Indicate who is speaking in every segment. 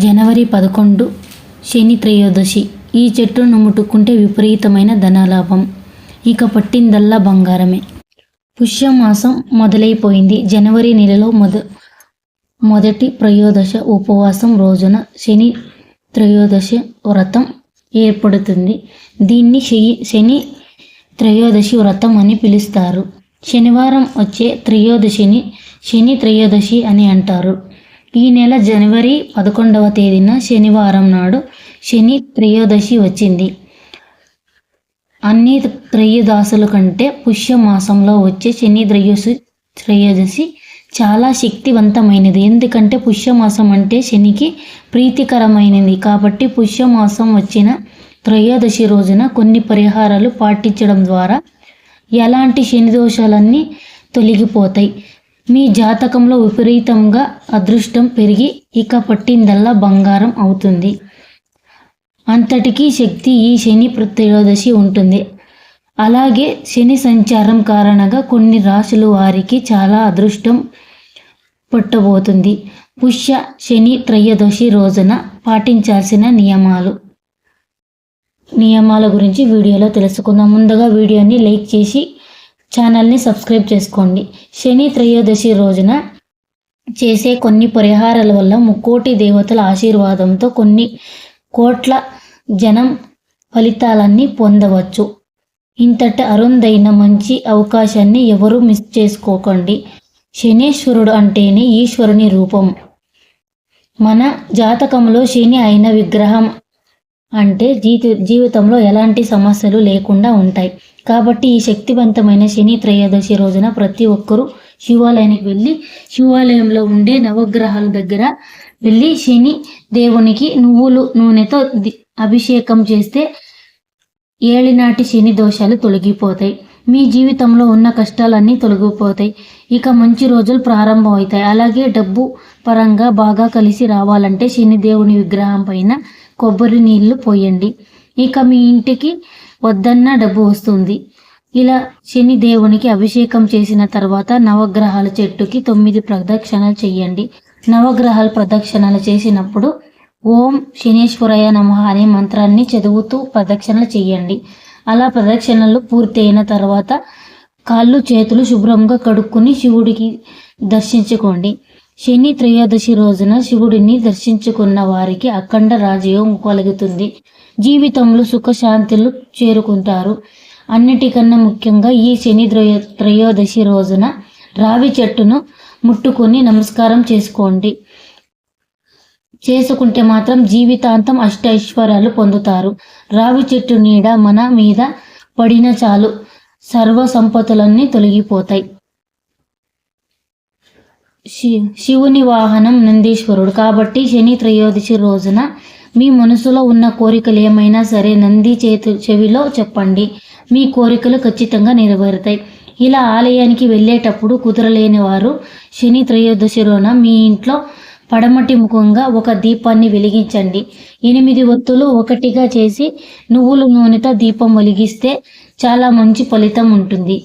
Speaker 1: జనవరి పదకొండు శని త్రయోదశి. ఈ చెట్టును ముట్టుకుంటే విపరీతమైన ధనలాభం. ఇక పట్టిందల్లా బంగారమే. పుష్యమాసం మొదలైపోయింది. జనవరి నెలలో మొద మొదటి త్రయోదశ ఉపవాసం రోజున శని త్రయోదశ వ్రతం ఏర్పడుతుంది. దీన్ని శని శని త్రయోదశి వ్రతం అని పిలుస్తారు. శనివారం వచ్చే త్రయోదశిని శని త్రయోదశి అని అంటారు. ఈ నెల జనవరి పదకొండవ తేదీన శనివారం నాడు శని త్రయోదశి వచ్చింది. అన్ని త్రయోదాసుల కంటే పుష్యమాసంలో వచ్చే శని త్రయోదశి త్రయోదశి చాలా శక్తివంతమైనది. ఎందుకంటే పుష్యమాసం అంటే శనికి ప్రీతికరమైనది. కాబట్టి పుష్యమాసం వచ్చిన త్రయోదశి రోజున కొన్ని పరిహారాలు పాటించడం ద్వారా ఎలాంటి శని దోషాలన్నీ తొలగిపోతాయి. మీ జాతకంలో విపరీతంగా అదృష్టం పెరిగి ఇక పట్టిందల్లా బంగారం అవుతుంది. అంతటికీ శక్తి ఈ శని త్రయోదశి ఉంటుంది. అలాగే శని సంచారం కారణంగా కొన్ని రాశుల వారికి చాలా అదృష్టం పుట్టబోతుంది. పుష్య శని త్రయోదశి రోజున పాటించాల్సిన నియమాలు. నియమాల గురించి వీడియోలో తెలుసుకుందాం. ముందుగా వీడియోని లైక్ చేసి ఛానల్ని సబ్స్క్రైబ్ చేసుకోండి. శని త్రయోదశి రోజున చేసే కొన్ని పరిహారాల వల్ల ముక్కోటి దేవతల ఆశీర్వాదంతో కొన్ని కోట్ల జనం ఫలితాలన్నీ పొందవచ్చు. ఇంతటి అరుందైన మంచి అవకాశాన్ని ఎవరూ మిస్ చేసుకోకండి. శనీశ్వరుడు అంటేనే ఈశ్వరుని రూపం. మన జాతకంలో శని అయిన విగ్రహం అంటే జీతి జీవితంలో ఎలాంటి సమస్యలు లేకుండా ఉంటాయి. కాబట్టి ఈ శక్తివంతమైన శని త్రయోదశి రోజున ప్రతి ఒక్కరూ శివాలయానికి వెళ్ళి శివాలయంలో ఉండే నవగ్రహాల దగ్గర వెళ్ళి శని దేవునికి నువ్వులు నూనెతో అభిషేకం చేస్తే ఏలినాటి శని దోషాలు తొలగిపోతాయి. మీ జీవితంలో ఉన్న కష్టాలన్నీ తొలగిపోతాయి. ఇక మంచి రోజులు ప్రారంభమవుతాయి. అలాగే డబ్బు పరంగా బాగా కలిసి రావాలంటే శని దేవుని విగ్రహం పైన కొబ్బరి నీళ్ళు పోయండి. ఇక మీ ఇంటికి వద్దన్న డబ్బు వస్తుంది. ఇలా శని దేవునికి అభిషేకం చేసిన తర్వాత నవగ్రహాల చెట్టుకి తొమ్మిది ప్రదక్షిణలు చేయండి. నవగ్రహాలు ప్రదక్షిణలు చేసినప్పుడు ఓం శనీశ్వరయ నమ అనే మంత్రాన్ని చదువుతూ ప్రదక్షిణలు చేయండి. అలా ప్రదక్షిణలు పూర్తయిన తర్వాత కాళ్ళు చేతులు శుభ్రంగా కడుక్కుని శివుడికి దర్శించుకోండి. శని త్రయోదశి రోజున శివుడిని దర్శించుకున్న వారికి అఖండ రాజయోగం కలుగుతుంది. జీవితంలో సుఖశాంతులు చేరుకుంటారు. అన్నిటికన్నా ముఖ్యంగా ఈ శని త్రయో త్రయోదశి రోజున రావి చెట్టును ముట్టుకొని నమస్కారం చేసుకోండి. చేసుకుంటే మాత్రం జీవితాంతం అష్టైశ్వర్యాలు పొందుతారు. రావి చెట్టు నీడ మన మీద పడిన చాలు. సర్వ సంపత్తులన్నీ తొలగిపోతాయి. శివుని వాహనం నందీశ్వరుడు. కాబట్టి శని త్రయోదశి రోజున మీ మనసులో ఉన్న కోరికలు ఏమైనా సరే నంది చేతు చెవిలో చెప్పండి. మీ కోరికలు ఖచ్చితంగా నెరవేరుతాయి. ఇలా ఆలయానికి వెళ్ళేటప్పుడు కుదరలేని వారు శని త్రయోదశి రోజున మీ ఇంట్లో పడమటి ముఖంగా ఒక దీపాన్ని వెలిగించండి. ఎనిమిది ఒత్తులు ఒకటిగా చేసి నువ్వుల నూనెతో దీపం వెలిగిస్తే చాలా మంచి ఫలితం ఉంటుంది.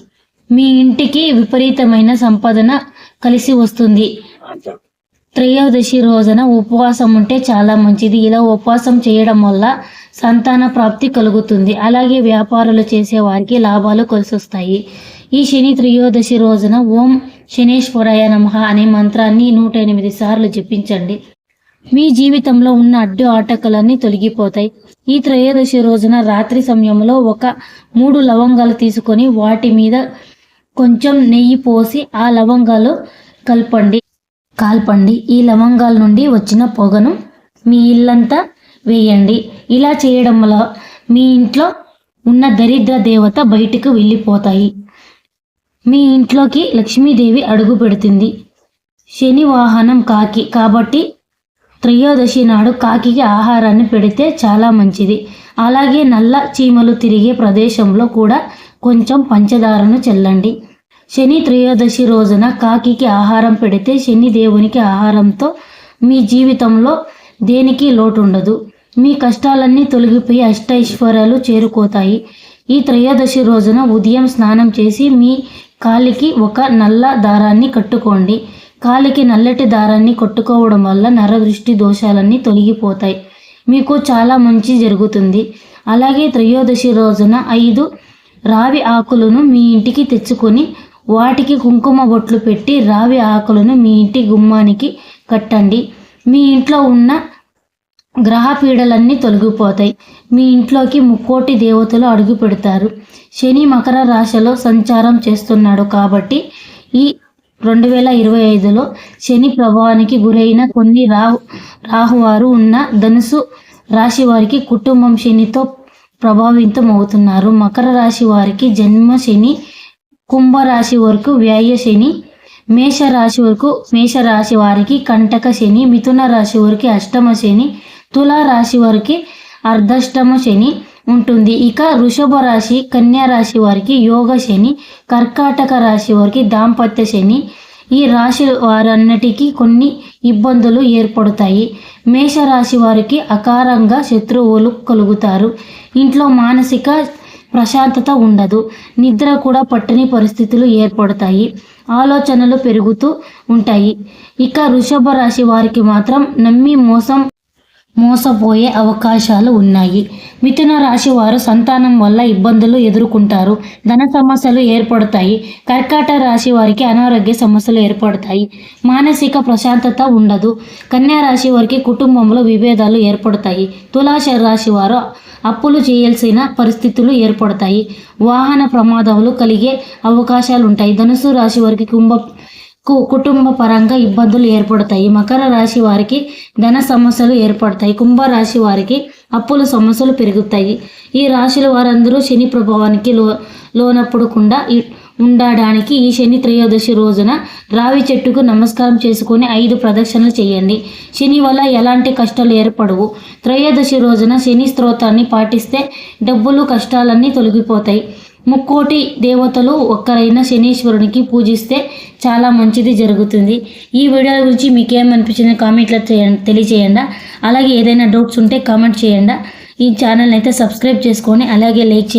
Speaker 1: మీ ఇంటికి విపరీతమైన సంపాదన కలిసి వస్తుంది. త్రయోదశి రోజున ఉపవాసం ఉంటే చాలా మంచిది. ఇలా ఉపవాసం చేయడం వల్ల సంతాన ప్రాప్తి కలుగుతుంది. అలాగే వ్యాపారాలు చేసే వారికి లాభాలు కలిసొస్తాయి. ఈ శని త్రయోదశి రోజున ఓం శనేశ్వరాయ నమః అనే మంత్రాన్ని నూట ఎనిమిది సార్లు జపించండి. మీ జీవితంలో ఉన్న అడ్డు ఆటకలన్నీ తొలగిపోతాయి. ఈ త్రయోదశి రోజున రాత్రి సమయంలో ఒక మూడు లవంగాలు తీసుకొని వాటి మీద కొంచెం నెయ్యి పోసి ఆ లవంగాలు కలపండి. కాల్పండి. ఈ లవంగాల నుండి వచ్చిన పొగను మీ ఇల్లంతా వేయండి. ఇలా చేయడం వల్ల మీ ఇంట్లో ఉన్న దరిద్ర దేవత బయటకు వెళ్ళిపోతాయి. మీ ఇంట్లోకి లక్ష్మీదేవి అడుగు పెడుతుంది. శని వాహనం కాకి కాబట్టి త్రయోదశి నాడు కాకికి ఆహారాన్ని పెడితే చాలా మంచిది. అలాగే నల్ల చీమలు తిరిగే ప్రదేశంలో కూడా కొంచెం పంచదారను చల్లండి. శని త్రయోదశి రోజున కాకికి ఆహారం పెడితే శని దేవునికి ఆహారంతో మీ జీవితంలో దేనికి లోటు ఉండదు మీ కష్టాలన్నీ తొలగిపోయి అష్టైశ్వర్యాలు చేరుకోతాయి. ఈ త్రయోదశి రోజున ఉదయం స్నానం చేసి మీ కాలికి ఒక నల్ల దారాన్ని కట్టుకోండి. కాలికి నల్లటి దారాన్ని కొట్టుకోవడం వల్ల నరదృష్టి దోషాలన్నీ తొలగిపోతాయి. మీకు చాలా మంచి జరుగుతుంది. అలాగే త్రయోదశి రోజున ఐదు రావి ఆకులను మీ ఇంటికి తెచ్చుకొని వాటికి కుంకుమ బొట్లు పెట్టి రావి ఆకులను మీ ఇంటి గుమ్మానికి కట్టండి. మీ ఇంట్లో ఉన్న గ్రహ పీడలన్నీ తొలగిపోతాయి. మీ ఇంట్లోకి ముక్కోటి దేవతలు అడుగు పెడతారు. శని మకర రాశిలో సంచారం చేస్తున్నాడు కాబట్టి ఈ రెండు వేల ఇరవై ఐదులో శని ప్రభావానికి గురైన కొన్ని రాహు రాహువారు ఉన్న ధనుసు రాశి వారికి కుటుంబం శనితో ప్రభావితం అవుతున్నారు. మకర రాశి వారికి జన్మ శని కుంభరాశి వరకు వ్యాయ శని మేషరాశి వరకు మేషరాశి వారికి కంటక శని మిథున రాశి వారికి అష్టమ శని తులారాశి వారికి అర్ధష్టమ శని ఉంటుంది. ఇక వృషభ రాశి కన్యా రాశి వారికి యోగ శని కర్కాటక రాశి వారికి దాంపత్య శని. ఈ రాశి వారన్నిటికీ కొన్ని ఇబ్బందులు ఏర్పడతాయి. మేషరాశి వారికి అకారంగా శత్రువులు కలుగుతారు. ఇంట్లో మానసిక ప్రశాంతత ఉండదు. నిద్ర కూడా పట్టని పరిస్థితులు ఏర్పడతాయి. ఆలోచనలు పెరుగుతూ ఉంటాయి. ఇక వృషభ రాశి వారికి మాత్రం నమ్మి మోసం మోసపోయే అవకాశాలు ఉన్నాయి. మిథున రాశి వారు సంతానం వల్ల ఇబ్బందులు ఎదుర్కొంటారు. ధన సమస్యలు ఏర్పడతాయి. కర్కాట రాశి వారికి అనారోగ్య సమస్యలు ఏర్పడతాయి. మానసిక ప్రశాంతత ఉండదు. కన్యా రాశి వారికి కుటుంబంలో విభేదాలు ఏర్పడతాయి. తులాశ రాశి వారు అప్పులు చేయాల్సిన పరిస్థితులు ఏర్పడతాయి. వాహన ప్రమాదాలు కలిగే అవకాశాలు ఉంటాయి. ధనుసు రాశి వారికి కుంభ కు- కుటుంబ పరంగా ఇబ్బందులు ఏర్పడతాయి. మకర రాశి వారికి ధన సమస్యలు ఏర్పడతాయి. కుంభ రాశి వారికి అప్పుల సమస్యలు పెరుగుతాయి. ఈ రాశుల వారందరూ శని ప్రభావానికి లో లోనప్పడకుండా ఉండడానికి ఈ శని త్రయోదశి రోజున రావి చెట్టుకు నమస్కారం చేసుకొని ఐదు ప్రదక్షిణలు చేయండి. శని వల్ల ఎలాంటి కష్టాలు ఏర్పడవు. త్రయోదశి రోజున శని స్తోత్రాన్ని పాటిస్తే డబ్బులు కష్టాలన్నీ తొలగిపోతాయి. ముక్కోటి దేవతలు ఒక్కరైన శనీశ్వరునికి పూజిస్తే చాలా మంచిది జరుగుతుంది. ఈ వీడియో గురించి మీకు ఏమనిపించింది కామెంట్లో చేయండి తెలియచేయండి. అలాగే ఏదైనా డౌట్స్ ఉంటే కామెంట్ చేయండి. ఈ ఛానల్ అయితే సబ్స్క్రైబ్ చేసుకొని అలాగే లైక్ చేయండి.